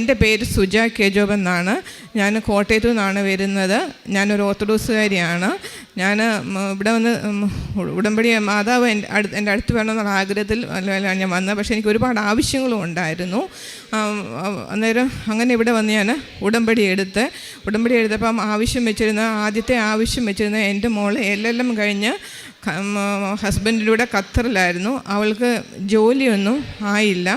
എന്റെ പേര് സുജ കെജോബ് എന്നാണ്. ഞാൻ കോട്ടയത്തു നിന്നാണ് വരുന്നത്. ഞാനൊരു ഓർത്തഡോക്സുകാരിയാണ്. ഞാൻ ഇവിടെ വന്ന് ഉടമ്പടി മാതാവ് എന്റെ അടുത്ത് എന്റെ അടുത്ത് വേണമെന്നുള്ള ആഗ്രഹത്തിൽ ഞാൻ വന്നത്. പക്ഷേ എനിക്ക് ഒരുപാട് ആവശ്യങ്ങളും ഉണ്ടായിരുന്നു. അന്നേരം അങ്ങനെ ഇവിടെ വന്ന് ഞാൻ ഉടമ്പടി എടുത്ത് ഉടമ്പടി എടുത്തപ്പം ആവശ്യം വെച്ചിരുന്ന ആദ്യത്തെ ആവശ്യം വെച്ചിരുന്ന എന്റെ മോൾ എം കഴിഞ്ഞ് ഹസ്ബൻഡിലൂടെ ഖത്തറിലായിരുന്നു. അവൾക്ക് ജോലിയൊന്നും ആയില്ല.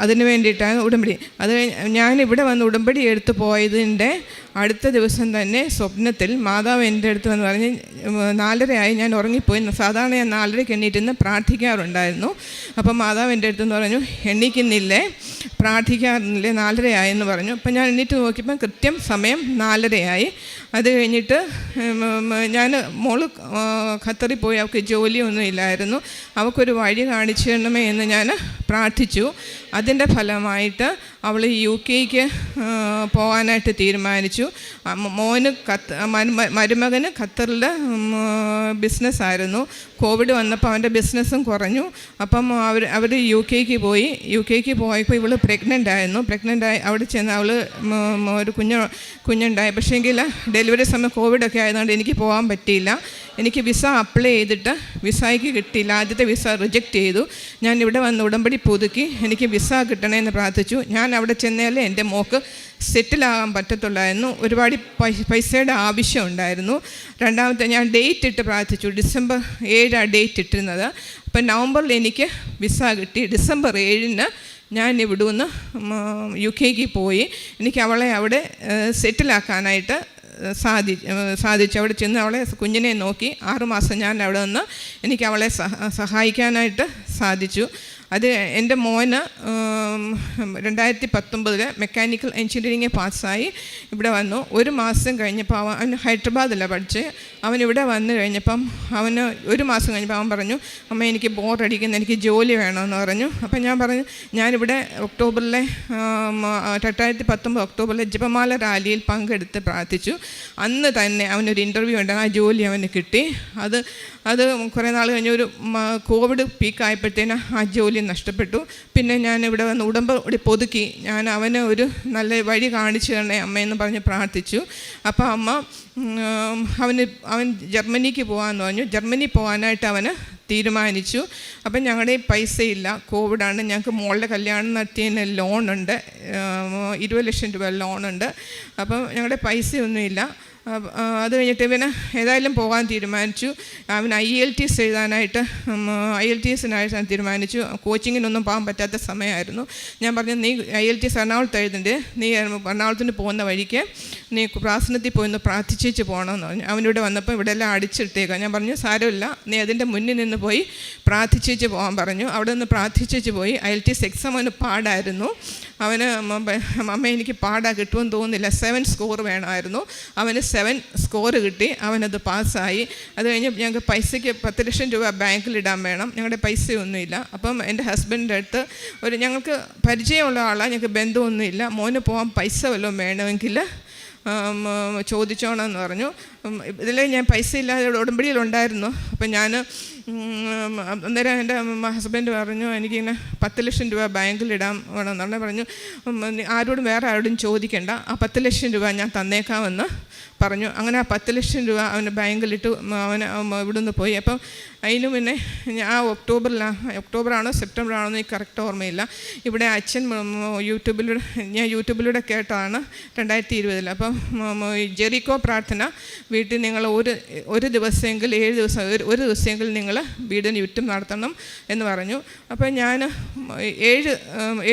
അതിന് വേണ്ടിയിട്ടാണ് ഉടമ്പടി. അത് ഞാൻ ഞാനിവിടെ വന്ന് ഉടമ്പടി എടുത്തു പോയതിന്റെ അടുത്ത ദിവസം തന്നെ സ്വപ്നത്തിൽ മാതാവ് എന്റെ അടുത്ത് എന്ന് പറഞ്ഞ് നാലരയായി ഞാൻ ഉറങ്ങിപ്പോയി. സാധാരണ ഞാൻ നാലരയ്ക്ക് എണ്ണീറ്റിന്ന് പ്രാർത്ഥിക്കാറുണ്ടായിരുന്നു. അപ്പം മാതാവ് എന്റെ അടുത്ത് പറഞ്ഞു എണ്ണീക്കുന്നില്ലേ പ്രാർത്ഥിക്കാറില്ലേ നാലരയായെന്ന് പറഞ്ഞു. അപ്പം ഞാൻ എണ്ണീറ്റ് നോക്കിയപ്പം കൃത്യം സമയം നാലരയായി. അത് കഴിഞ്ഞിട്ട് ഞാൻ മോൾ ഖത്തറി പോയി അവൾക്ക് ജോലിയൊന്നും ഇല്ലായിരുന്നു. അവൾക്കൊരു വഴി കാണിച്ചു തരണമേ എന്ന് ഞാൻ പ്രാർത്ഥിച്ചു. അതിന്റെ ഫലമായിട്ട് അവൾ യു കെക്ക് പോകാനായിട്ട് തീരുമാനിച്ചു. മോന് കത്ത് മരുമ- മരുമകന് ഖത്തറിൽ ബിസിനസ്സായിരുന്നു. കോവിഡ് വന്നപ്പോൾ അവന്റെ ബിസിനസ്സും കുറഞ്ഞു. അപ്പം അവർ അവർ യു കെക്ക് പോയി. യു കെക്ക് പോയപ്പോൾ ഇവൾ പ്രഗ്നന്റ് ആയിരുന്നു. പ്രഗ്നന്റ് ആയി അവിടെ ചെന്ന് അവൾ ഒരു കുഞ്ഞ് കുഞ്ഞുണ്ടായി. പക്ഷേങ്കിൽ ഡെലിവറി സമയം കോവിഡൊക്കെ ആയതുകൊണ്ട് എനിക്ക് പോകാൻ പറ്റിയില്ല. എനിക്ക് വിസ അപ്ലൈ ചെയ്തിട്ട് വിസയ്ക്ക് കിട്ടിയില്ല. ആദ്യത്തെ വിസ റിജക്റ്റ് ചെയ്തു. ഞാൻ ഇവിടെ വന്ന് ഉടമ്പടി പുതുക്കി. എനിക്ക് വിസ കിട്ടണമെന്ന് പ്രാർത്ഥിച്ചു. ഞാൻ അവിടെ ചെന്നാലേ എന്റെ മോക്ക് സെറ്റിലാകാൻ പറ്റത്തുള്ളായിരുന്നു ഒരുപാട് പൈസയുടെ ആവശ്യം ഉണ്ടായിരുന്നു. രണ്ടാമത്തെ ഞാൻ ഡേറ്റ് ഇട്ട് പ്രാർത്ഥിച്ചു. ഡിസംബർ ഏഴാണ് ഡേറ്റ് ഇട്ടിരുന്നത്. അപ്പം നവംബറിൽ എനിക്ക് വിസ കിട്ടി. ഡിസംബർ ഏഴിന് ഞാൻ ഇവിടുന്ന് യു കെക്ക് പോയി. എനിക്ക് അവളെ അവിടെ സെറ്റിലാക്കാനായിട്ട് സാധി സാധിച്ചു. അവിടെ ചെന്ന് അവളെ കുഞ്ഞിനെ നോക്കി ആറുമാസം ഞാൻ അവിടെ നിന്ന് എനിക്ക് അവളെ സഹ സഹായിക്കാനായിട്ട് സാധിച്ചു. അത് എന്റെ മോന് രണ്ടായിരത്തി പത്തൊമ്പതിൽ മെക്കാനിക്കൽ എഞ്ചിനീയറിംഗ് പാസ്സായി. ഇവിടെ വന്നു. ഒരു മാസം കഴിഞ്ഞപ്പോൾ അവൻ അവൻ ഹൈദരാബാദിലാണ് പഠിച്ച് അവൻ ഇവിടെ വന്നു കഴിഞ്ഞപ്പം അവന് ഒരു മാസം കഴിഞ്ഞപ്പോൾ അവൻ പറഞ്ഞു അമ്മ എനിക്ക് ബോറടിക്കുന്നു എനിക്ക് ജോലി വേണമെന്ന് പറഞ്ഞു. അപ്പം ഞാൻ പറഞ്ഞു ഞാനിവിടെ ഒക്ടോബറിലെ രണ്ടായിരത്തി പത്തൊമ്പത് ഒക്ടോബറിലെ ജപമാല റാലിയിൽ പങ്കെടുത്ത് പ്രാർത്ഥിച്ചു. അന്ന് തന്നെ അവനൊരു ഇന്റർവ്യൂ ഉണ്ട്. ആ ജോലി അവന് കിട്ടി. അത് അത് കുറേ നാൾ കഴിഞ്ഞ് ഒരു കോവിഡ് പീക്കായപ്പോഴത്തേന് ആ ജോലി നഷ്ടപ്പെട്ടു. പിന്നെ ഞാൻ ഇവിടെ വന്ന് ഉടമ്പടി പൊതുക്കി. ഞാൻ അവന് ഒരു നല്ല വഴി കാണിച്ചു തരണേ അമ്മയെന്ന് പറഞ്ഞ് പ്രാർത്ഥിച്ചു. അപ്പോൾ അമ്മ അവന് അവൻ ജർമ്മനിക്ക് പോകാമെന്ന് പറഞ്ഞു. ജർമ്മനി പോകാനായിട്ട് അവന് തീരുമാനിച്ചു. അപ്പം ഞങ്ങളുടെ പൈസയില്ല. കോവിഡാണ്. ഞങ്ങൾക്ക് മോളുടെ കല്യാണം നടത്തിയതിന് ലോണുണ്ട് ഇരുപത് ലക്ഷം രൂപ ലോണുണ്ട് അപ്പം ഞങ്ങളുടെ പൈസയൊന്നുമില്ല. അത് കഴിഞ്ഞിട്ട് ഇവന് ഏതായാലും പോകാൻ തീരുമാനിച്ചു. അവൻ ഐ എൽ ടി എസ് എഴുതാനായിട്ട് ഐ എൽ ടി എസിനായിട്ട് തീരുമാനിച്ചു. കോച്ചിങ്ങിനൊന്നും പോകാൻ പറ്റാത്ത സമയമായിരുന്നു. ഞാൻ പറഞ്ഞു നീ ഐ എൽ ടി എസ് എറണാകുളത്ത് എഴുതിന്റെ നീ എറണാകുളത്തിന് പോകുന്ന വഴിക്ക് നീ പ്രാസനത്തിൽ പോയി ഒന്ന് പ്രാർത്ഥിച്ചേച്ച് പോകണമെന്ന് പറഞ്ഞു. അവനിവിടെ വന്നപ്പോൾ ഇവിടെ എല്ലാം അടിച്ചിട്ടേക്കാം. ഞാൻ പറഞ്ഞു സാരമില്ല. നീ അതിന്റെ മുന്നിൽ നിന്ന് പോയി പ്രാർത്ഥിച്ചേച്ച് പോകാൻ പറഞ്ഞു. അവിടെ നിന്ന് പ്രാർത്ഥിച്ചേച്ച് പോയി I L T S exam അവന് പാടായിരുന്നു. അവന് അമ്മ എനിക്ക് പാടാ കിട്ടുമെന്ന് തോന്നുന്നില്ല. സെവൻ സ്കോർ വേണമായിരുന്നു. അവന് സെവൻ സ്കോർ കിട്ടി. അവനത് പാസ്സായി. അത് കഴിഞ്ഞ് ഞങ്ങൾക്ക് പൈസയ്ക്ക് പത്ത് ലക്ഷം രൂപ ബാങ്കിലിടാൻ വേണം. ഞങ്ങളുടെ പൈസയൊന്നുമില്ല. അപ്പം എന്റെ ഹസ്ബൻഡിന്റെ അടുത്ത് ഒരു ഞങ്ങൾക്ക് പരിചയമുള്ള ആളാണ് ഞങ്ങൾക്ക് ബന്ധമൊന്നുമില്ല. മോന് പോകാൻ പൈസ വല്ലതും വേണമെങ്കിൽ ചോദിച്ചോണമെന്ന് പറഞ്ഞു. ഇതിൽ ഞാൻ പൈസ ഇല്ലാതെ ഉടമ്പടിയിലുണ്ടായിരുന്നു. അപ്പം ഞാൻ അന്നേരം എന്റെ ഹസ്ബൻഡ് പറഞ്ഞു എനിക്കിങ്ങനെ പത്ത് ലക്ഷം രൂപ ബാങ്കിൽ ഇടാം എന്ന് പറഞ്ഞാൽ പറഞ്ഞു ആരോടും വേറെ ആരോടും ചോദിക്കേണ്ട. ആ പത്ത് ലക്ഷം രൂപ ഞാൻ തന്നേക്കാമെന്ന് പറഞ്ഞു. അങ്ങനെ ആ പത്ത് ലക്ഷം രൂപ അവന് ബാങ്കിലിട്ട്. അവന് ഇവിടുന്ന് പോയി. അപ്പം അതിന് പിന്നെ ആ ഒക്ടോബറിലാണ് ഒക്ടോബറാണോ സെപ്റ്റംബറാണോ എന്ന് കറക്റ്റ് ഓർമ്മയില്ല. ഇവിടെ അച്ഛൻ യൂട്യൂബിലൂടെ ഞാൻ യൂട്യൂബിലൂടെ കേട്ടതാണ് രണ്ടായിരത്തി ഇരുപതിൽ അപ്പം ജെറിക്കോ പ്രാർത്ഥന വീട്ടിൽ നിങ്ങൾ ഒരു ഒരു ദിവസമെങ്കിൽ ഏഴ് ദിവസം ഒരു ദിവസമെങ്കിൽ നിങ്ങൾ വീടിന് ചുറ്റും നടത്തണം എന്ന് പറഞ്ഞു. അപ്പോൾ ഞാൻ ഏഴ്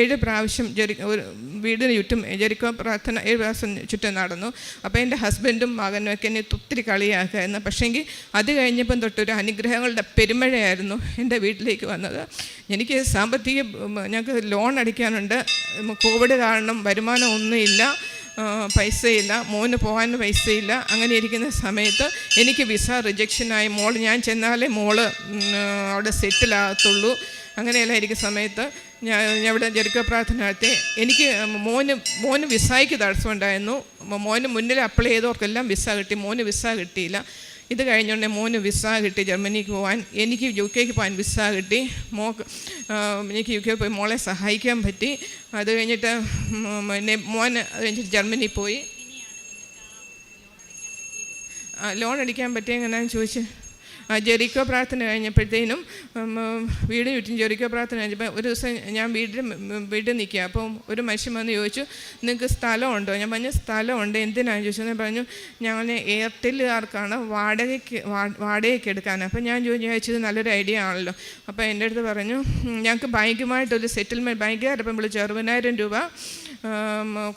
ഏഴ് പ്രാവശ്യം ജെറി ഒരു വീടിന് ചുറ്റും ജെറിക്കോ പ്രാർത്ഥന ഏഴ് പ്രാവശ്യം ചുറ്റും നടന്നു. അപ്പോൾ എന്റെ ഹസ്ബൻഡും മകനും ഒക്കെ എന്നെ ഒത്തിരി കളിയാക്കായിരുന്നു പക്ഷേങ്കിൽ അത് കഴിഞ്ഞപ്പം തൊട്ടൊരു അനുഗ്രഹങ്ങളുടെ പെരുമഴയായിരുന്നു എന്റെ വീട്ടിലേക്ക് വന്നത്. എനിക്ക് സാമ്പത്തിക ഞങ്ങൾക്ക് ലോൺ അടിക്കാനുണ്ട്. കോവിഡ് കാരണം വരുമാനം ഒന്നുമില്ല. പൈസയില്ല. മോന് പോകാൻ പൈസയില്ല. അങ്ങനെ ഇരിക്കുന്ന സമയത്ത് എനിക്ക് വിസ റിജക്ഷനായി മോൾ ഞാൻ ചെന്നാലേ മോൾ അവിടെ സെറ്റിലാകത്തുള്ളൂ. അങ്ങനെയെല്ലാം ഇരിക്കുന്ന സമയത്ത് ഞാൻ ഞാൻ ഇവിടെ ജെറുക്ക പ്രാർത്ഥന നടത്തി. എനിക്ക് മോന് മോന് വിസയ്ക്ക് തടസ്സമുണ്ടായിരുന്നു മോന് മുന്നിൽ അപ്ലൈ ചെയ്തവർക്കെല്ലാം വിസ കിട്ടി. മോന് വിസ കിട്ടിയില്ല. ഇത് കഴിഞ്ഞുകൊണ്ട് മോന് വിസ കിട്ടി ജർമ്മനിക്ക് പോകാൻ എനിക്ക് യു കെക്ക് പോകാൻ വിസ കിട്ടി. മോക്ക് എനിക്ക് യു കെ പോയി മോളെ സഹായിക്കാൻ പറ്റി. അത് കഴിഞ്ഞിട്ട് പിന്നെ മോൻ അത് കഴിഞ്ഞിട്ട് ജർമ്മനി പോയി. ലോൺ അടിക്കാൻ പറ്റിയ എങ്ങനെയാണെന്ന് ചോദിച്ച്. ജെറിക്കോ പ്രാർത്ഥന കഴിഞ്ഞപ്പോഴത്തേനും വീട് ചുറ്റും ജെറിക്കോ പ്രാർത്ഥന കഴിഞ്ഞപ്പോൾ ഒരു ദിവസം ഞാൻ വീട്ടിൽ വീട്ടിൽ നിൽക്കുക. അപ്പം ഒരു മനുഷ്യൻ വന്ന് ചോദിച്ചു നിങ്ങൾക്ക് സ്ഥലമുണ്ടോ? ഞാൻ പറഞ്ഞു സ്ഥലമുണ്ട്. എന്തിനാണ്? ചോദിച്ചു. ഞാൻ പറഞ്ഞു ഞങ്ങൾ എയർടെല്ലുകാർക്കാണ് വാടകയ്ക്ക് വാടകയ്ക്ക് എടുക്കാൻ. അപ്പം ഞാൻ ചോദിച്ചത് നല്ലൊരു ഐഡിയ ആണല്ലോ. അപ്പോൾ എന്റെ അടുത്ത് പറഞ്ഞു "ഉം, ഞങ്ങൾക്ക് ബാങ്കുമായിട്ടൊരു സെറ്റിൽമെന്റ് ബാങ്കുകാരപ്പം വിളിച്ചു അറുപതിനായിരം രൂപ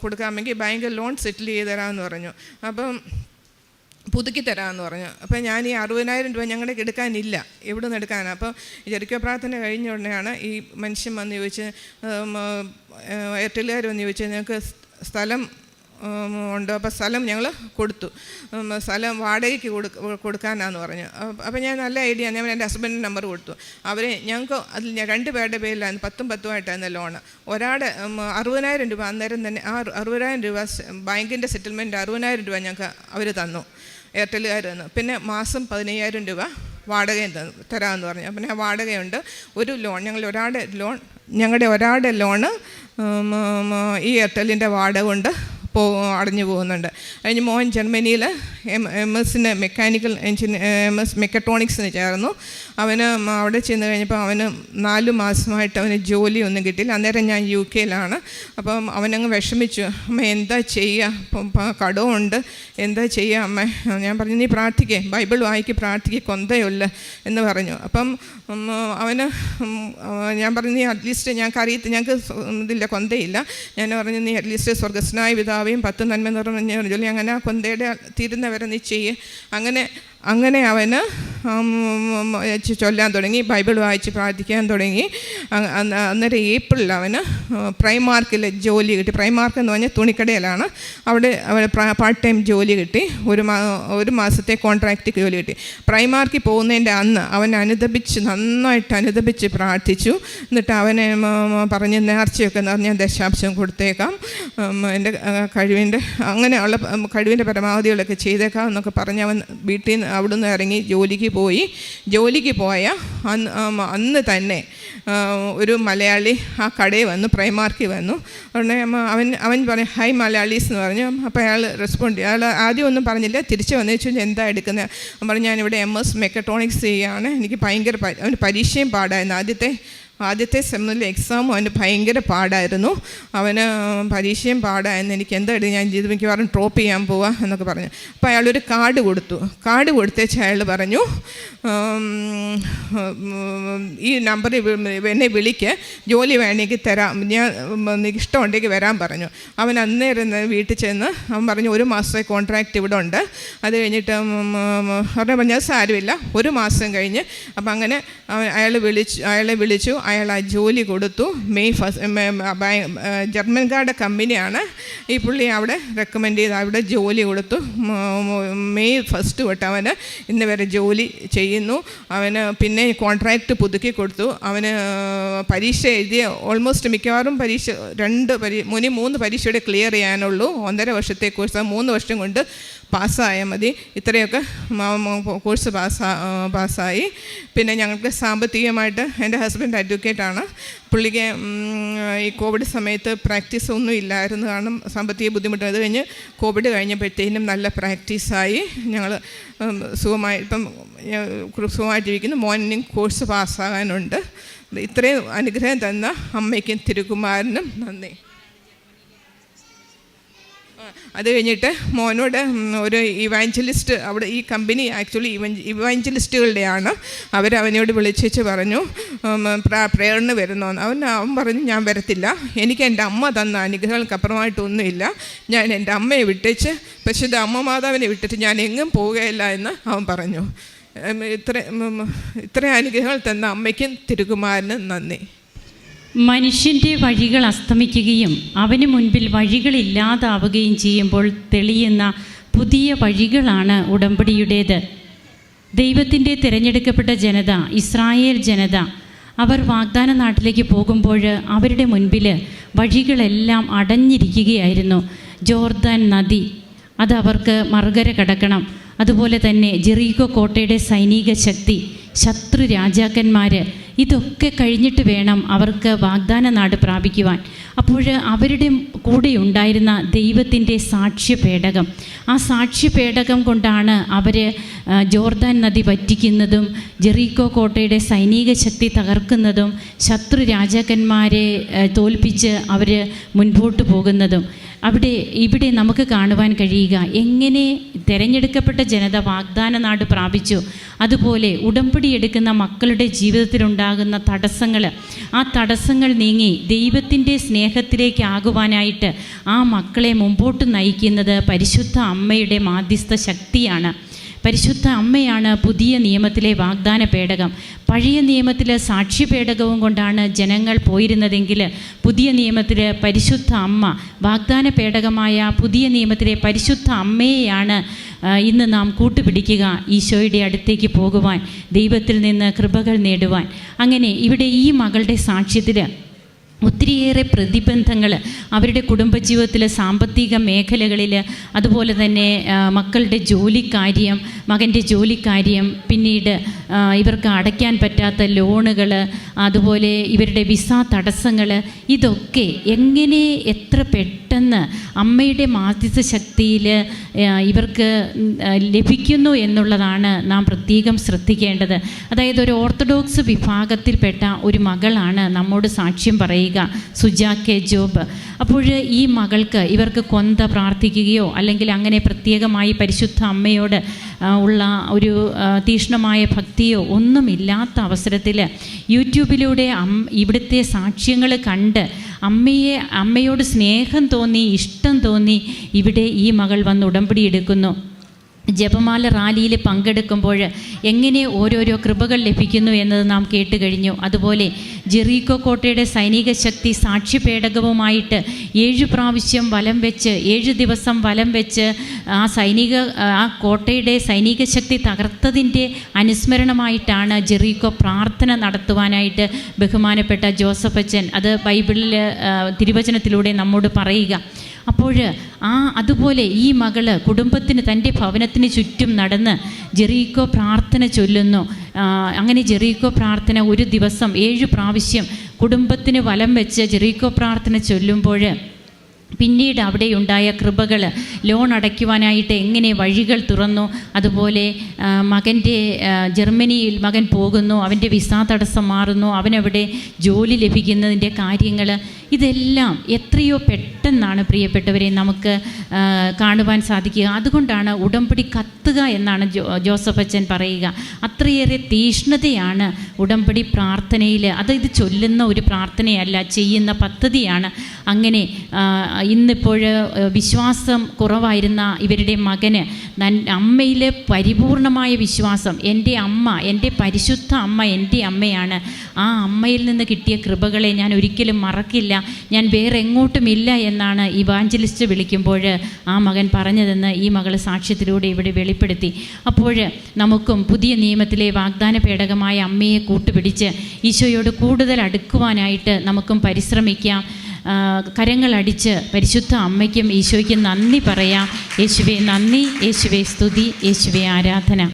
കൊടുക്കാമെങ്കിൽ ബാങ്ക് ലോൺ സെറ്റിൽ ചെയ്ത് തരാമെന്ന് പറഞ്ഞു. അപ്പം പുതുക്കി തരാമെന്ന് പറഞ്ഞു. അപ്പോൾ ഞാൻ ഈ അറുപതിനായിരം രൂപ ഞങ്ങളുടെ എടുക്കാനില്ല. എവിടെ നിന്ന് എടുക്കാനാണ് അപ്പോൾ ജെറിക്കോ പ്രാർത്ഥന കഴിഞ്ഞ ഉടനെയാണ് ഈ മനുഷ്യൻ വന്ന് ചോദിച്ച് എയർടെല്ലുകാർ വന്ന് ചോദിച്ചാൽ ഞങ്ങൾക്ക് സ്ഥലം ഉണ്ട്. അപ്പോൾ സ്ഥലം ഞങ്ങൾ കൊടുത്തു. സ്ഥലം വാടകയ്ക്ക് കൊടുക്ക കൊടുക്കാനാന്ന് പറഞ്ഞു. അപ്പോൾ ഞാൻ നല്ല ഐഡിയ ഞാൻ എന്റെ ഹസ്ബൻഡിന്റെ നമ്പർ കൊടുത്തു. അവരെ ഞങ്ങൾക്ക് അതിൽ ഞാൻ രണ്ട് പേരുടെ പേരിലായിരുന്നു പത്തും പത്തുമായിട്ടായിരുന്നു ലോണ്. ഒരാടെ അറുപതിനായിരം രൂപ അന്നേരം തന്നെ ആ അറുപതിനായിരം രൂപ ബാങ്കിന്റെ സെറ്റിൽമെന്റ് അറുപതിനായിരം രൂപ ഞങ്ങൾക്ക് അവർ തന്നു. എയർടെല്ലുകാർ തന്നു. പിന്നെ മാസം പതിനയ്യായിരം രൂപ വാടകയും തന്നു തരാമെന്ന് പറഞ്ഞു. പിന്നെ ഞാൻ വാടകയുണ്ട്. ഒരു ലോൺ ഞങ്ങൾ ഒരാളുടെ ലോൺ ഞങ്ങളുടെ ഒരാളുടെ ലോണ് ഈ എയർടെല്ലിന്റെ വാടക കൊണ്ട് പോ അടഞ്ഞു പോകുന്നുണ്ട്. കഴിഞ്ഞ് മോഹൻ ജർമ്മനിയിൽ എം എം എസിന് മെക്കാനിക്കൽ എഞ്ചിനീയർ എം എസ് മെക്കട്രോണിക്സിന് ചേർന്നു. അവന് അവിടെ ചെന്ന് കഴിഞ്ഞപ്പോൾ അവന് നാല് മാസമായിട്ട് അവന് ജോലി ഒന്നും കിട്ടിയില്ല. അന്നേരം ഞാൻ യു കെയിലാണ്. അപ്പം അവനങ്ങ് വിഷമിച്ചു. അമ്മ എന്താ ചെയ്യുക അപ്പം കടവുണ്ട്. എന്താ ചെയ്യുക അമ്മ? ഞാൻ പറഞ്ഞു നീ പ്രാർത്ഥിക്കേ. ബൈബിൾ വായിക്ക് പ്രാർത്ഥിക്കുക കൊന്തയുള്ള. എന്ന് പറഞ്ഞു. അപ്പം അവന് ഞാൻ പറഞ്ഞു നീ അറ്റ്ലീസ്റ്റ് ഞങ്ങൾക്ക് അറിയത്തില്ല ഞങ്ങൾക്ക് ഇതില്ല കൊന്തയില്ല. ഞാൻ പറഞ്ഞു നീ അറ്റ്ലീസ്റ്റ് സ്വർഗസ്നായ പിതാവേയും പത്ത് നന്മ നിറഞ്ഞ ജോലി അങ്ങനെ ആ കൊന്തയുടെ തീരുന്നവരെ നീ ചെയ്യേ. അങ്ങനെ അങ്ങനെ അവന് ചൊല്ലാൻ തുടങ്ങി ബൈബിൾ വായിച്ച് പ്രാർത്ഥിക്കാൻ തുടങ്ങി. അന്നേരം ഏപ്രിലിൽ അവന് പ്രൈമാർക്കിൽ ജോലി കിട്ടി. പ്രൈമാർക്ക് എന്ന് പറഞ്ഞാൽ തുണിക്കടയിലാണ്. അവിടെ അവന് പാർട്ട് ടൈം ജോലി കിട്ടി. ഒരു മാ ഒരു മാസത്തെ കോൺട്രാക്റ്റ് ജോലി കിട്ടി. പ്രൈമാർക്കിൽ പോകുന്നതിന്റെ അന്ന് അവൻ അനുദപിച്ച് നന്നായിട്ട് അനുദപിച്ച് പ്രാർത്ഥിച്ചു. എന്നിട്ട് അവനെ പറഞ്ഞ് നേർച്ചയൊക്കെ നിറഞ്ഞ ദശാംശം കൊടുത്തേക്കാം. എന്റെ കഴിവിന്റെ അങ്ങനെയുള്ള കഴിവിന്റെ പരമാവധികളൊക്കെ ചെയ്തേക്കാം എന്നൊക്കെ പറഞ്ഞ് അവൻ വീട്ടിൽ നിന്ന് അവിടുന്ന് ഇറങ്ങി ജോലിക്ക് പോയി ജോലിക്ക് പോയ അന്ന് അന്ന് തന്നെ ഒരു മലയാളി ആ കടയിൽ വന്നു പ്രൈമാർക്കിൽ വന്നു. ഉടനെ അവൻ അവൻ പറഞ്ഞു ഹൈ മലയാളീസ് എന്ന് പറഞ്ഞു. അപ്പോൾ അയാൾ റെസ്പോണ്ട് അയാൾ ആദ്യം ഒന്നും പറഞ്ഞില്ല. തിരിച്ച് വന്നു ചോദിച്ചു എന്താ എടുക്കുന്നത് പറഞ്ഞു ഞാനിവിടെ എം എസ് മെക്കട്രോണിക്സ് ചെയ്യുകയാണ് എനിക്ക് ഭയങ്കര അവൻ അവന് പരീക്ഷയും പാടായിരുന്നു. ആദ്യത്തെ ആദ്യത്തെ സെമിനിലെ എക്സാം അവന് ഭയങ്കര പാടായിരുന്നു. അവന് പരീക്ഷയും പാടായിരുന്നു. എനിക്ക് എന്താ എടുക്കുക ഞാൻ ഇത് മിക്കവാറും ഡ്രോപ്പ് ചെയ്യാൻ പോവാ എന്നൊക്കെ പറഞ്ഞു. അപ്പോൾ അയാളൊരു കാർഡ് കൊടുത്തു. കാർഡ് കൊടുത്തേച്ച് അയാൾ പറഞ്ഞു ഈ നമ്പർ എന്നെ വിളിക്ക് ജോലി വേണമെങ്കിൽ തരാം ഞാൻ ഇഷ്ടമുണ്ടെങ്കിൽ വരാൻ പറഞ്ഞു. അവൻ അന്നേരം വീട്ടിൽ ചെന്ന് അവൻ പറഞ്ഞു ഒരു മാസത്തെ കോൺട്രാക്റ്റ് ഇവിടെ ഉണ്ട്. അത് കഴിഞ്ഞിട്ട് പറഞ്ഞാൽ സാരമില്ല. ഒരു മാസം കഴിഞ്ഞ്. അപ്പം അങ്ങനെ അയാൾ വിളിച്ചു അയാളെ വിളിച്ചു. അയാൾ ആ ജോലി കൊടുത്തു. മെയ് ഫസ്റ്റ് ജർമ്മൻകാരുടെ കമ്പനിയാണ്. ഈ പുള്ളി അവിടെ റെക്കമെൻഡ് ചെയ്ത് അവിടെ ജോലി കൊടുത്തു. മെയ് ഫസ്റ്റ് തൊട്ട് അവന് ഇന്ന് വരെ ജോലി ചെയ്യുന്നു. അവന് പിന്നെ കോൺട്രാക്റ്റ് പുതുക്കി കൊടുത്തു. അവന് പരീക്ഷ എഴുതിയ ഓൾമോസ്റ്റ് മിക്കവാറും പരീക്ഷ രണ്ട് പരീ മുനി മൂന്ന് പരീക്ഷയുടെ ക്ലിയർ ചെയ്യാനുള്ളൂ. ഒന്നര വർഷത്തെ കോഴ്സ് മൂന്ന് വർഷം കൊണ്ട് പാസ്സായാൽ മതി. ഇത്രയൊക്കെ കോഴ്സ് പാസ്സാ പാസ്സായി. പിന്നെ ഞങ്ങൾക്ക് സാമ്പത്തികമായിട്ട് എന്റെ ഹസ്ബൻഡ് അഡ്വക്കേറ്റാണ് പുള്ളിക്ക് ഈ കോവിഡ് സമയത്ത് പ്രാക്ടീസ് ഒന്നും ഇല്ലായിരുന്നു. കാരണം സാമ്പത്തിക ബുദ്ധിമുട്ട്. അത് കഴിഞ്ഞ് കോവിഡ് കഴിഞ്ഞപ്പോഴത്തേനും നല്ല പ്രാക്ടീസായി. ഞങ്ങൾ സുഖമായി ഇപ്പം സുഖമായിട്ടിരിക്കുന്നു. മോർണിംഗ് കോഴ്സ് പാസ്സാകാനുണ്ട്. ഇത്രയും അനുഗ്രഹം തന്ന അമ്മയ്ക്കും തിരുകുമാരനും നന്ദി. അത് കഴിഞ്ഞിട്ട് മോനോട് ഒരു ഇവാഞ്ചലിസ്റ്റ് അവിടെ ഈ കമ്പനി ആക്ച്വലി ഇവാഞ്ചലിസ്റ്റുകളുടെയാണ് അവരവനോട് വിളിച്ചേച്ച് പറഞ്ഞു ഉം, പ്രാ- പ്രേയറിന് വരുന്നോന്ന്. അവൻ അവൻ പറഞ്ഞു ഞാൻ വരത്തില്ല. എനിക്ക് എന്റെ അമ്മ തന്ന അനുഗ്രഹങ്ങൾക്കപ്പുറമായിട്ടൊന്നുമില്ല. ഞാൻ എന്റെ അമ്മയെ വിട്ടേച്ച് പക്ഷേ ഇത് അമ്മ മാതാവിനെ വിട്ടിട്ട് ഞാൻ എങ്ങും പോവുകയില്ല എന്ന് അവൻ പറഞ്ഞു. ഇത്ര ഇത്രയും ഇത്ര അനുഗ്രഹങ്ങൾ തന്ന അമ്മയ്ക്കും തിരുകുമാരനും നന്ദി. മനുഷ്യന്റെ വഴികൾ അസ്തമിക്കുകയും അവന് മുൻപിൽ വഴികളില്ലാതാവുകയും ചെയ്യുമ്പോൾ തെളിയുന്ന പുതിയ വഴികളാണ് ഉടമ്പടിയുടേത്. ദൈവത്തിന്റെ തിരഞ്ഞെടുക്കപ്പെട്ട ജനത ഇസ്രായേൽ ജനത അവർ വാഗ്ദാന നാട്ടിലേക്ക് പോകുമ്പോൾ അവരുടെ മുൻപിൽ വഴികളെല്ലാം അടഞ്ഞിരിക്കുകയായിരുന്നു. ജോർദാൻ നദി അത് അവർക്ക് മറുകര കടക്കണം. അതുപോലെ തന്നെ ജെറീകോ കോട്ടയുടെ സൈനിക ശക്തി ശത്രു രാജാക്കന്മാർ ഇതൊക്കെ കഴിഞ്ഞിട്ട് വേണം അവർക്ക് വാഗ്ദാന നാട് പ്രാപിക്കുവാൻ. അപ്പോൾ അവരുടെ കൂടെ ഉണ്ടായിരുന്ന ദൈവത്തിന്റെ സാക്ഷ്യപേടകം. ആ സാക്ഷ്യപേടകം കൊണ്ടാണ് അവർ ജോർദാൻ നദി പറ്റിക്കുന്നതും ജെറീക്കോ കോട്ടയുടെ സൈനിക ശക്തി തകർക്കുന്നതും ശത്രു രാജാക്കന്മാരെ തോൽപ്പിച്ച് അവർ മുൻപോട്ട് പോകുന്നതും. അവിടെ ഇവിടെ നമുക്ക് കാണുവാൻ കഴിയുക എങ്ങനെ തിരഞ്ഞെടുക്കപ്പെട്ട ജനത വാഗ്ദാന നാട് പ്രാപിച്ചു. അതുപോലെ ഉടമ്പടി എടുക്കുന്ന മക്കളുടെ ജീവിതത്തിലുണ്ടാകുന്ന തടസ്സങ്ങൾ ആ തടസ്സങ്ങൾ നീങ്ങി ദൈവത്തിന്റെ സ്നേഹത്തിലേക്ക് സ്നേഹത്തിലേക്കാകുവാനായിട്ട് ആ മക്കളെ മുമ്പോട്ട് നയിക്കുന്നത് പരിശുദ്ധ അമ്മയുടെ മാധ്യസ്ഥ ശക്തിയാണ്. പരിശുദ്ധ അമ്മയാണ് പുതിയ നിയമത്തിലെ വാഗ്ദാന പേടകം. പഴയ നിയമത്തിൽ സാക്ഷി പേടകവും കൊണ്ടാണ് ജനങ്ങൾ പോയിരുന്നതെങ്കിൽ പുതിയ നിയമത്തിൽ പരിശുദ്ധ അമ്മ വാഗ്ദാന പേടകമായ പുതിയ നിയമത്തിലെ പരിശുദ്ധ അമ്മയെയാണ് ഇന്ന് നാം കൂട്ടുപിടിക്കുക ഈശോയുടെ അടുത്തേക്ക് പോകുവാൻ ദൈവത്തിൽ നിന്ന് കൃപകൾ നേടുവാൻ. അങ്ങനെ ഇവിടെ ഈ മകളുടെ സാക്ഷ്യത്തിൽ ഒത്തിരിയേറെ പ്രതിബന്ധങ്ങൾ അവരുടെ കുടുംബജീവിതത്തിലെ സാമ്പത്തിക മേഖലകളിൽ അതുപോലെ തന്നെ മക്കളുടെ ജോലിക്കാര്യം മകന്റെ ജോലിക്കാര്യം പിന്നീട് ഇവർക്ക് അടയ്ക്കാൻ പറ്റാത്ത ലോണുകൾ അതുപോലെ ഇവരുടെ വിസ തടസ്സങ്ങൾ ഇതൊക്കെ എങ്ങനെ എത്ര പെട്ടെന്ന് അമ്മയുടെ മാധ്യസ്ഥ ശക്തിയിൽ ഇവർക്ക് ലഭിക്കുന്നു എന്നുള്ളതാണ് നാം പ്രത്യേകം ശ്രദ്ധിക്കേണ്ടത്. അതായത് ഒരു ഓർത്തഡോക്സ് വിഭാഗത്തിൽപ്പെട്ട ഒരു മകളാണ് നമ്മോട് സാക്ഷ്യം പറയുക സുജാ കെ ജോബ്. അപ്പോൾ ഈ മകൾക്ക് ഇവർക്ക് കൊന്ത പ്രാർത്ഥിക്കുകയോ അല്ലെങ്കിൽ അങ്ങനെ പ്രത്യേകമായി പരിശുദ്ധ അമ്മയോട് ഉള്ള ഒരു തീഷ്ണമായ ഭക്തിയോ ഒന്നുമില്ലാത്ത അവസരത്തിൽ യൂട്യൂബിലൂടെ അം ഇവിടുത്തെ സാക്ഷ്യങ്ങൾ കണ്ട് അമ്മയെ അമ്മയോട് സ്നേഹം തോന്നി ഇഷ്ടം തോന്നി ഇവിടെ ഈ മകൾ വന്ന് ഉടമ്പടി എടുക്കുന്നു. ജപമാല റാലിയിൽ പങ്കെടുക്കുമ്പോൾ എങ്ങനെ ഓരോരോ കൃപകൾ ലഭിക്കുന്നു എന്നത് നാം കേട്ട് കഴിഞ്ഞു. അതുപോലെ ജെറീക്കോ കോട്ടയുടെ സൈനിക ശക്തി സാക്ഷ്യപേടകവുമായിട്ട് ഏഴ് പ്രാവശ്യം വലം വെച്ച് ഏഴ് ദിവസം വലം വെച്ച് ആ സൈനിക ആ കോട്ടയുടെ സൈനിക ശക്തി തകർത്തതിന്റെ അനുസ്മരണമായിട്ടാണ് ജെറീക്കോ പ്രാർത്ഥന നടത്തുവാനായിട്ട് ബഹുമാനപ്പെട്ട ജോസഫ് അച്ചൻ അത് ബൈബിളിൽ തിരുവചനത്തിലൂടെ നമ്മോട് പറയുക. അപ്പോൾ ആ അതുപോലെ ഈ മകൾ കുടുംബത്തിന് തന്റെ ഭവനത്തിന് ചുറ്റും നടന്ന് ജെറീക്കോ പ്രാർത്ഥന ചൊല്ലുന്നു. അങ്ങനെ ജെറീക്കോ പ്രാർത്ഥന ഒരു ദിവസം ഏഴ് പ്രാവശ്യം കുടുംബത്തിന് വലം വെച്ച് ജെറീക്കോ പ്രാർത്ഥന ചൊല്ലുമ്പോൾ പിന്നീട് അവിടെ അവിടെയുണ്ടായ കൃപകൾ ലോൺ അടയ്ക്കുവാനായിട്ട് എങ്ങനെ വഴികൾ തുറന്നു? അതുപോലെ മകന്റെ ജർമ്മനിയിൽ മകൻ പോകുന്നു അവന്റെ വിസ തടസ്സം മാറുന്നു അവനവിടെ ജോലി ലഭിക്കുന്നതിന്റെ കാര്യങ്ങൾ ഇതെല്ലാം എത്രയോ പെട്ടെന്നാണ് പ്രിയപ്പെട്ടവരെ നമുക്ക് കാണുവാൻ സാധിക്കുക. അതുകൊണ്ടാണ് ഉടമ്പടി കത്തുക എന്നാണ് ജോ ജോസഫ് അച്ഛൻ പറയുക. അത്രയേറെ തീഷ്ണതയാണ് ഉടമ്പടി പ്രാർത്ഥനയിൽ അത് ഇത് ചൊല്ലുന്ന ഒരു പ്രാർത്ഥനയല്ല ചെയ്യുന്ന പദ്ധതിയാണ്. അങ്ങനെ ഇന്നിപ്പോൾ വിശ്വാസം കുറവായിരുന്ന ഇവരുടെ മകന് അമ്മയിലെ പരിപൂർണമായ വിശ്വാസം. എന്റെ അമ്മ എന്റെ പരിശുദ്ധ അമ്മ എന്റെ അമ്മയാണ്. ആ അമ്മയിൽ നിന്ന് കിട്ടിയ കൃപകളെ ഞാൻ ഒരിക്കലും മറക്കില്ല. ഞാൻ വേറെ എങ്ങോട്ടുമില്ല എന്നാണ് ഇവാഞ്ചലിസ്റ്റ് വിളിക്കുമ്പോൾ ആ മകൻ പറഞ്ഞതെന്ന് ഈ മകൾ സാക്ഷ്യത്തിലൂടെ ഇവിടെ വെളിപ്പെടുത്തി. അപ്പോൾ നമുക്കും പുതിയ നിയമത്തിലെ വാഗ്ദാന പേടകമായ അമ്മയെ കൂട്ടുപിടിച്ച് ഈശോയോട് കൂടുതൽ അടുക്കുവാനായിട്ട് നമുക്കും പരിശ്രമിക്കാം. കരങ്ങളടിച്ച് പരിശുദ്ധ അമ്മയ്ക്കും ഈശോയ്ക്കും നന്ദി പറയാം. യേശുവെ നന്ദി. യേശുവെ സ്തുതി. യേശുവെ ആരാധന.